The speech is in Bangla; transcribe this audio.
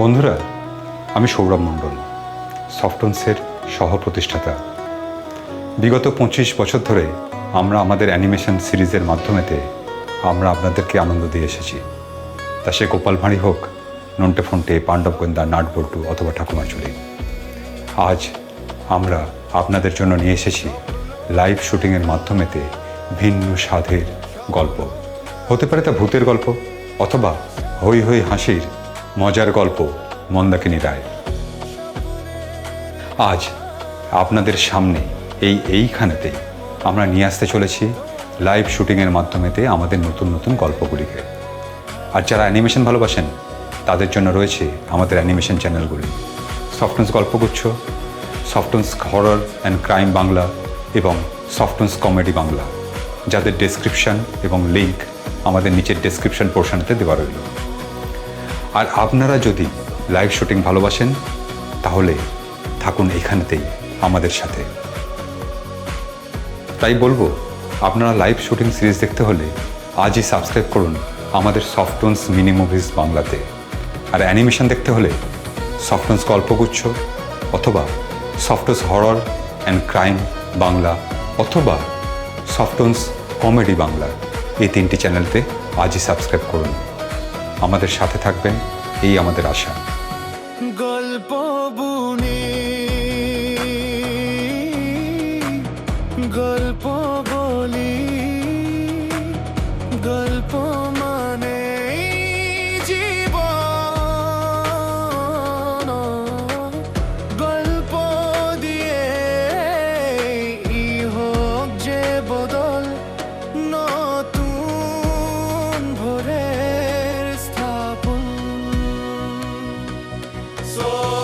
বন্ধুরা, আমি সৌরভ মণ্ডল, সফটনসের সহ প্রতিষ্ঠাতা। বিগত পঁচিশ বছর ধরে আমরা আমাদের অ্যানিমেশন সিরিজের মাধ্যমেতে আমরা আপনাদেরকে আনন্দ দিয়ে এসেছি। তা সে গোপাল ভাঁড়ি হোক, নন্টে ফন্টে পাণ্ডব গোয়েন্দা নাটবল্টু অথবা ঠাকুমাচুরি আজ আমরা আপনাদের জন্য নিয়ে এসেছি লাইভ শুটিংয়ের মাধ্যমেতে ভিন্ন স্বাদের গল্প। হতে পারে তা ভূতের গল্প অথবা হই হই হাসির মজার গল্প মন্দাকিনী রায়। আজ আপনাদের সামনে এই এইখানেতেই আমরা নিয়ে আসতে চলেছি লাইভ শুটিংয়ের মাধ্যমেতে আমাদের নতুন নতুন গল্পগুলিকে। আর যারা অ্যানিমেশন ভালোবাসেন, তাদের জন্য রয়েছে আমাদের অ্যানিমেশন চ্যানেলগুলি। Softons Galpaguchchha, Softons horror and crime Bangla এবং সফটন্স কমেডি বাংলা। যাদের ডেসক্রিপশন এবং লিঙ্ক আমাদের নিচের ডেসক্রিপশন পোর্শনেতে দেওয়া রইল। আর আপনারা যদি লাইভ শুটিং ভালোবাসেন, তাহলে থাকুন এখানেতেই আমাদের সাথে। তাই বলব, আপনারা লাইভ শুটিং সিরিজ দেখতে হলে আজই সাবস্ক্রাইব করুন আমাদের সফটনস মিনি মুভিজ বাংলাতে। আর অ্যানিমেশন দেখতে হলে সফটনস গল্পগুচ্ছ অথবা Softons horror and crime Bangla অথবা সফটনস কমেডি বাংলা। এই তিনটি চ্যানেলতে আজই সাবস্ক্রাইব করুন। আমাদের সাথে থাকবেন এই আমাদের আশা। গল্প বুনি soul.